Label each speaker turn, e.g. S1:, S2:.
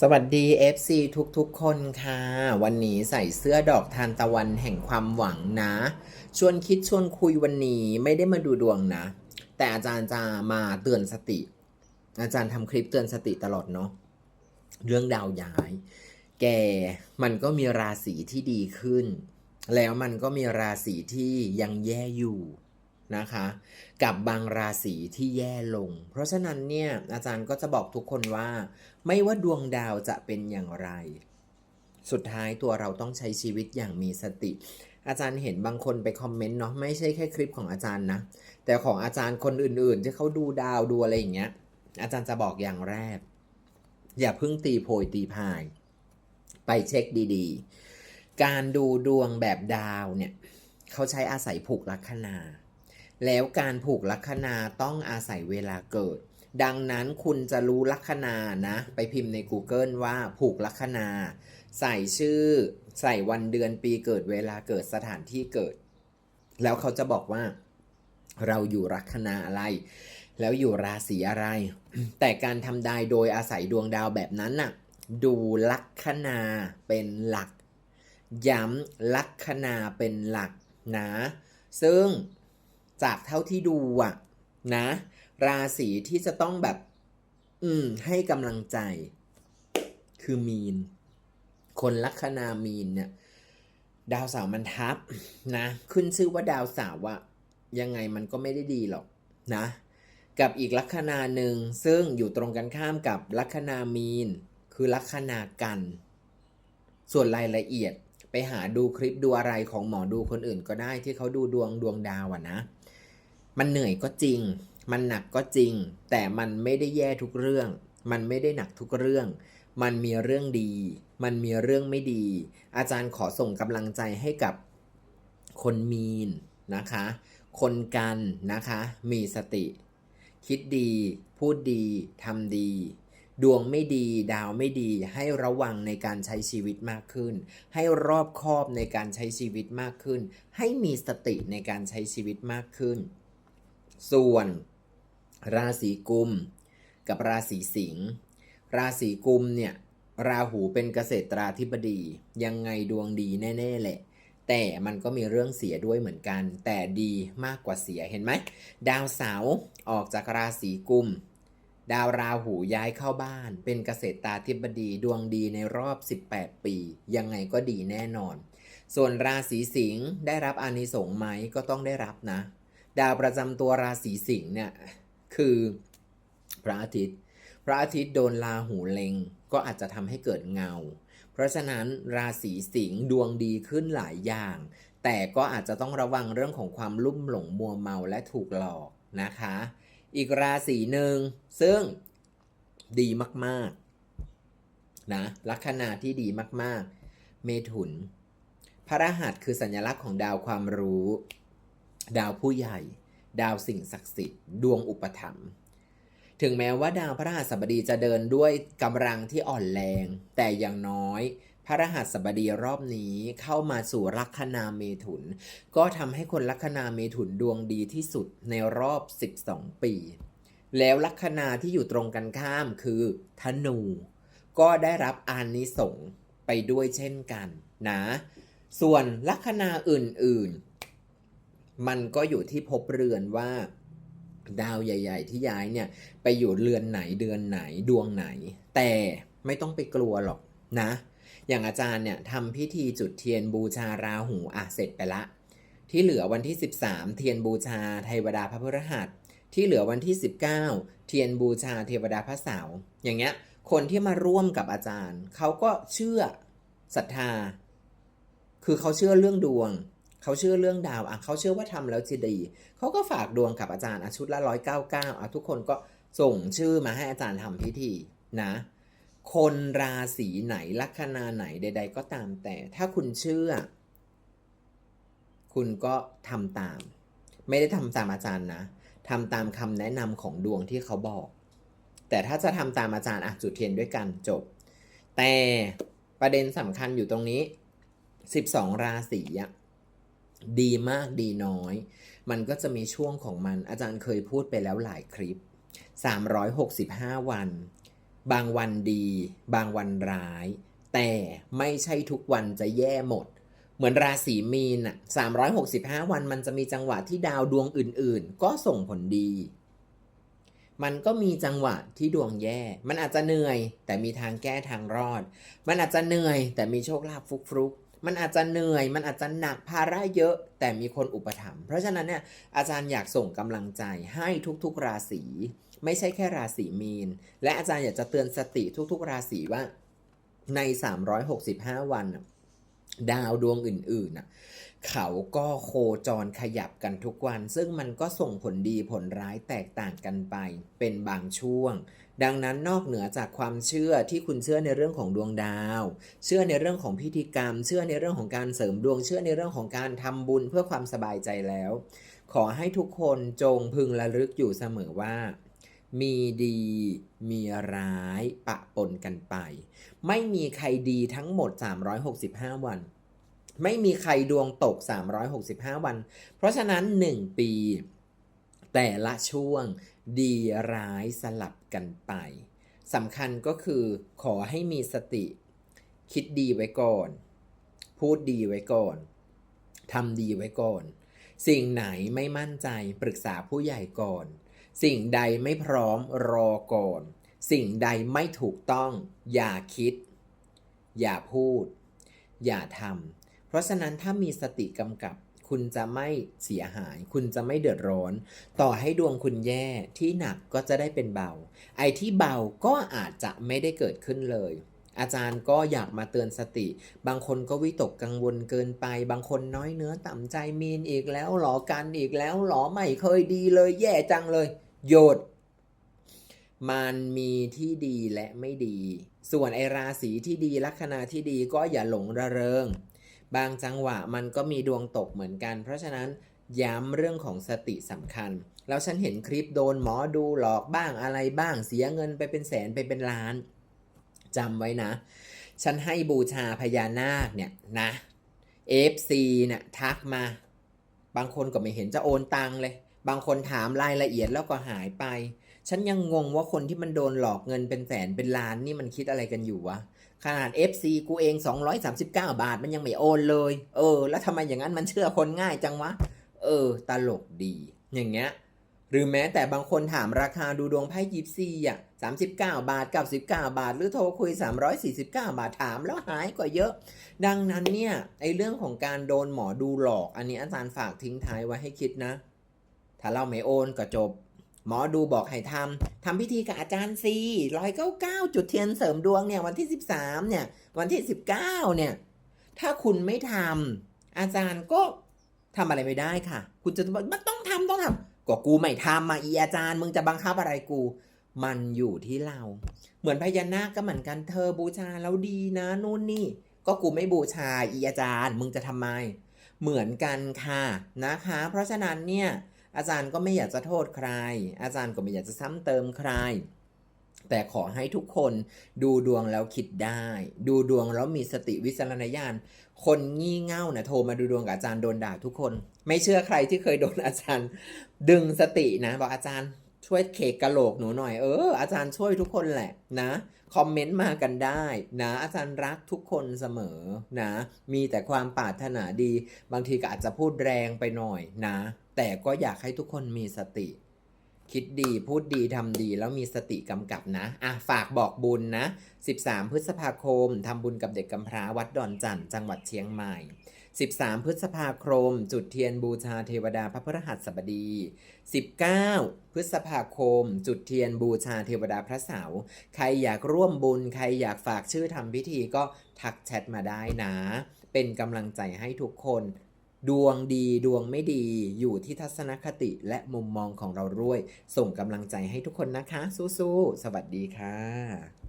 S1: สวัสดี FC ทุกๆ คนค่ะ วันนี้ใส่เสื้อดอกทานตะวันแห่งความหวังนะ ชวนคิดชวนคุยวันนี้ไม่ได้มาดูดวงนะ แต่อาจารย์จะมาเตือนสติ อาจารย์ทำคลิปเตือนสติตลอดเนาะเรื่องดาวย้าย แกมันก็มีราศีที่ดีขึ้น แล้วมันก็มีราศีที่ยังแย่อยู่ นะคะ กับบางราศีที่แย่ลง เพราะฉะนั้นเนี่ยอาจารย์ก็จะบอกทุกคนว่า ไม่ว่าดวงดาวจะเป็นอย่างไร สุดท้ายตัวเราต้องใช้ชีวิตอย่างมีสติ อาจารย์เห็นบางคนไปคอมเมนต์เนาะไม่ใช่แค่คลิปของอาจารย์นะ แต่ของอาจารย์คนอื่นๆ ที่เขาดูดาวดูอะไรอย่างเงี้ย อาจารย์จะบอกอย่างแรก อย่าเพิ่งตีโพยตีพาย ไปเช็คดีๆ การดูดวงแบบดาวเนี่ยเขาใช้อาศัยผูกลัคนา แล้วการผูกลัคนาต้องอาศัยเวลาเกิด ดังนั้นคุณจะรู้ลัคนานะ ไปพิมพ์ใน Google ว่าผูกลัคนา ใส่ชื่อ ใส่วันเดือนปีเกิดเวลาเกิดสถานที่เกิด แล้วเขาจะบอกว่า เราอยู่ลัคนาอะไร แล้วอยู่ราศีอะไร แต่การทำได้โดยอาศัยดวงดาวแบบนั้นน่ะ ดูลัคนาเป็นหลัก ย้ำลัคนาเป็นหลักนะ ซึ่ง จากเท่าที่ดูอะนะ ราศีที่จะต้องแบบ อืม ให้กำลังใจ คือมีน คนลัคนามีนเนี่ย ดาวเสาร์มันทับนะ ขึ้นชื่อว่าดาวเสาร์อะยังไงมันก็ไม่ได้ดีหรอกนะ กับอีกลัคนาหนึ่งซึ่งอยู่ตรงกันข้ามกับลัคนามีน คือลัคนากัน ส่วนรายละเอียดไปหาดูคลิปดูอะไรของหมอดูคนอื่นก็ได้ที่เขาดูดวงดวงดาวอะนะ มันเหนื่อยก็จริง มันหนักก็จริง แต่มันไม่ได้แย่ทุกเรื่อง มันไม่ได้หนักทุกเรื่อง มันมีเรื่องดี มันมีเรื่องไม่ดี อาจารย์ขอส่งกำลังใจให้กับคนมีนนะคะ คนกันนะคะ มีสติ คิดดี พูดดี ทำดี ดวงไม่ดี ดาวไม่ดี ให้ระวังในการใช้ชีวิตมากขึ้น ให้รอบคอบในการใช้ชีวิตมากขึ้น ให้มีสติในการใช้ชีวิตมากขึ้น ส่วน ราศีกุม กับราศีสิงห์ราศีกุมเนี่ย ราหูเป็นเกษตราธิบดี ยังไงดวงดีแน่ ๆ แหละ แต่มันก็มีเรื่องเสียด้วยเหมือนกัน แต่ดีมากกว่าเสียเห็นไหม ดาวเสาร์ออกจากราศีกุม ดาวราหูย้ายเข้าบ้าน เป็นเกษตราธิบดีดวงดีในรอบ 18 ปี ยังไงก็ดีแน่นอน ส่วนราศีสิงห์ได้รับอานิสงส์ไหมก็ต้องได้รับนะ ดาวประจำตัวราศีสิงห์เนี่ยคือพระอาทิตย์ พระอาทิตย์โดนลาหูเล็งก็อาจจะทำให้เกิดเงา เพราะฉะนั้นราศีสิงห์ดวงดีขึ้นหลายอย่าง แต่ก็อาจจะต้องระวังเรื่องของความลุ่มหลงมัวเมาและถูกหลอกนะคะ อีกราศีหนึ่งซึ่งดีมากๆนะลัคนาที่ดีมากๆ เมถุน พระรหัสคือสัญลักษณ์ของดาวความรู้ ดาวผู้ใหญ่ ดาวสิ่งศักดิ์สิทธิ์ดวงอุปถัมภ์ถึงแม้ว่าดาวพระรหัสบดีจะเดินด้วยกำลังที่อ่อนแรง แต่อย่างน้อยพระรหัสบดีรอบนี้เข้ามาสู่ลัคนาเมถุน ก็ทำให้คนลัคนาเมถุนดวงดีที่สุดในรอบ 12 ปี แล้วลัคนาที่อยู่ตรงกันข้ามคือธนู ก็ได้รับอานิสงส์ไปด้วยเช่นกันนะ ส่วนลัคนาอื่นๆ มันก็อยู่ที่ภพเรือนว่าดาวใหญ่ ๆ ที่ย้ายเนี่ยไปอยู่เรือนไหนเดือนไหนดวงไหน แต่ไม่ต้องไปกลัวหรอกนะ อย่างอาจารย์เนี่ยทำพิธีจุดเทียนบูชาราหูอะเสร็จไปละ ที่เหลือวันที่ 13 เทียนบูชาเทวดาพระพฤหัส ที่เหลือวันที่ 19 เทียนบูชาเทวดาพระเสาร์อย่างเงี้ยคนที่มาร่วมกับอาจารย์เขาก็เชื่อศรัทธา คือเขาเชื่อเรื่องดวง เขาเชื่อเรื่องดาวอะเขาเชื่อว่าทำแล้วจะดีเขาก็ฝากดวงกับอาจารย์อะชุดละร้อยเก้าเก้าอะทุกคนก็ส่งชื่อมาให้อาจารย์ทำพิธีนะ คนราศีไหนลัคนาไหนใด ๆ ก็ตามแต่ ถ้าคุณเชื่อ คุณก็ทำตาม ไม่ได้ทำตามอาจารย์นะทำตามคำแนะนำของดวงที่เขาบอก แต่ถ้าจะทำตามอาจารย์อะจุดเทียนด้วยกันจบ แต่ประเด็นสำคัญอยู่ตรงนี้ 12 ราศีอะ ดีมากดีน้อย มันก็จะมีช่วงของมัน อาจารย์เคยพูดไปแล้วหลายคลิป 365 วัน บางวันดี บางวันร้าย แต่ไม่ใช่ทุกวันจะแย่หมด เหมือนราศีมีนอะ365 วันมันจะมีจังหวะที่ดาวดวงอื่น ๆ ก็ส่งผลดี มันก็มีจังหวะที่ดวงแย่ มันอาจจะเหนื่อย แต่มีทางแก้ทางรอด มันอาจจะเหนื่อย แต่มีโชคลาภฟุกฟุกๆ มันอาจจะเหนื่อย มันอาจจะหนักภาระเยอะ แต่มีคนอุปถัมภ์เพราะฉะนั้นเนี่ยอาจารย์อยากส่งกำลังใจให้ทุกๆ ราศีไม่ใช่แค่ราศีมีน และอาจารย์อยากจะเตือนสติทุกๆ ราศีว่าใน 365 วันดาวดวงอื่นๆน่ะ เขาก็โคจรขยับกันทุกวัน ซึ่งมันก็ส่งผลดีผลร้ายแตกต่างกันไป เป็นบางช่วง ดังนั้นนอกเหนือจากความเชื่อที่คุณเชื่อในเรื่องของดวงดาว เชื่อในเรื่องของพิธีกรรม เชื่อในเรื่องของการเสริมดวง เชื่อในเรื่องของการทำบุญเพื่อความสบายใจแล้ว ขอให้ทุกคนจงพึงระลึกอยู่เสมอว่ามีดีมีร้ายปะปนกันไป ไม่มีใครดีทั้งหมด 365 วัน ไม่มีใครดวงตก 365 วัน เพราะฉะนั้น 1 ปี แต่ละช่วงดีร้ายสลับกันไปสำคัญก็คือขอให้มีสติ คิดดีไว้ก่อน พูดดีไว้ก่อนทำดีไว้ก่อน สิ่งไหนไม่มั่นใจปรึกษาผู้ใหญ่ก่อน สิ่งใดไม่พร้อมรอก่อน สิ่งใดไม่ถูกต้อง อย่าคิด อย่าพูด อย่าทำ ราะฉะนั้นถ้ามีสติกำกับ คุณจะไม่เสียหาย คุณจะไม่เดือดร้อน ต่อให้ดวงคุณแย่ที่หนักก็จะได้เป็นเบา ไอ้ที่เบาก็อาจจะไม่ได้เกิดขึ้นเลยอาจารย์ก็อยากมาเตือนสติ บางคนก็วิตกกังวลเกินไป บางคนน้อยเนื้อต่ำใจมีนอีกแล้วหรอกันอีกแล้วหรอไม่เคยดีเลย แย่จังเลย โยดมันมีที่ดีและไม่ดี ส่วนไอราศีที่ดีลัคนาที่ดีก็อย่าหลงระเริง บางจังหวะมันก็มีดวงตกเหมือนกัน เพราะฉะนั้นย้ำเรื่องของสติสำคัญ แล้วฉันเห็นคลิปโดนหมอดูหลอกบ้างอะไรบ้างเสียเงินไปเป็นแสนไปเป็นล้านจำไว้นะ ฉันให้บูชาพญานาคเนี่ยนะ FC เนี่ยทักมา บางคนก็ไม่เห็นจะโอนตังเลย บางคนถามรายละเอียดแล้วก็หายไป ฉันยังงงว่าคนที่มันโดนหลอกเงินเป็นแสนเป็นล้านนี่มันคิดอะไรกันอยู่วะ ขนาด FC กูเอง 239 บาทมันยังไม่โอนเลย เออ แล้วทำไมอย่างนั้นมันเชื่อคนง่ายจังวะ เออ ตลกดี อย่างเงี้ย หรือแม้แต่บางคนถามราคาดูดวงไพ่ยิปซีอะ 39 บาท 99 บาท หรือโทรคุย 349 บาทถามแล้วหายกว่าเยอะ ดังนั้นเนี่ย ไอเรื่องของการโดนหมอดูหลอก อันนี้อาจารย์ฝากทิ้งท้ายไว้ให้คิดนะ ถ้าเราไม่โอนก็จบ หมอดูบอกให้ทำทำพิธีกับอาจารย์ซีร้อยเก้าเก้าจุดเทียนเสริมดวงเนี่ยวันที่13เนี่ยวันที่19เก้าเนี่ยถ้าคุณไม่ทำอาจารย์ก็ทำอะไรไม่ได้ค่ะ คุณจะบอกมันต้องทำต้องทำก็กูไม่ทำมาอีอาจารย์มึงจะบังคับอะไรกู มันอยู่ที่เรา เหมือนพญานาคก็เหมือนกันเธอบูชาแล้วดีนะนู่นนี่ก็กูไม่บูชาอีอาจารย์ มึงจะทำไม เหมือนกันค่ะนะคะ เพราะฉะนั้นเนี่ย อาจารย์ก็ไม่อยากจะโทษใคร อาจารย์ก็ไม่อยากจะซ้ำเติมใคร แต่ขอให้ทุกคนดูดวงแล้วคิดได้ ดูดวงแล้วมีสติวิจารณญาณ คนงี่เง่านะโทรมาดูดวงกับอาจารย์โดนด่าทุกคน ไม่เชื่อใครที่เคยโดนอาจารย์ ดึงสตินะ บอกอาจารย์ช่วยเคกกะโหลกหนูหน่อย เออ อาจารย์ช่วยทุกคนแหละนะ คอมเมนต์มากันได้นะ อาจารย์รักทุกคนเสมอนะ มีแต่ความปรารถนาดี บางทีก็อาจจะพูดแรงไปหน่อยนะ แต่ก็อยากให้ทุกคนมีสติ คิดดีพูดดีทำดีแล้วมีสติกำกับนะอะฝากบอกบุญนะ 13 พฤษภาคมทำบุญกับเด็กกำพร้าวัดดอนจันทร์จังหวัดเชียงใหม่ 13 พฤษภาคม จุดเทียนบูชาเทวดาพระพฤหัสบดี 19 พฤษภาคม จุดเทียนบูชาเทวดาพระเสาร์ใครอยากร่วมบุญ ใครอยากฝากชื่อทำพิธีก็ทักแชทมาได้นะ เป็นกำลังใจให้ทุกคน ดวงดีดวงไม่ดีอยู่ที่ทัศนคติและมุมมองของเราด้วย ส่งกำลังใจให้ทุกคนนะคะ สู้ๆสวัสดีค่ะ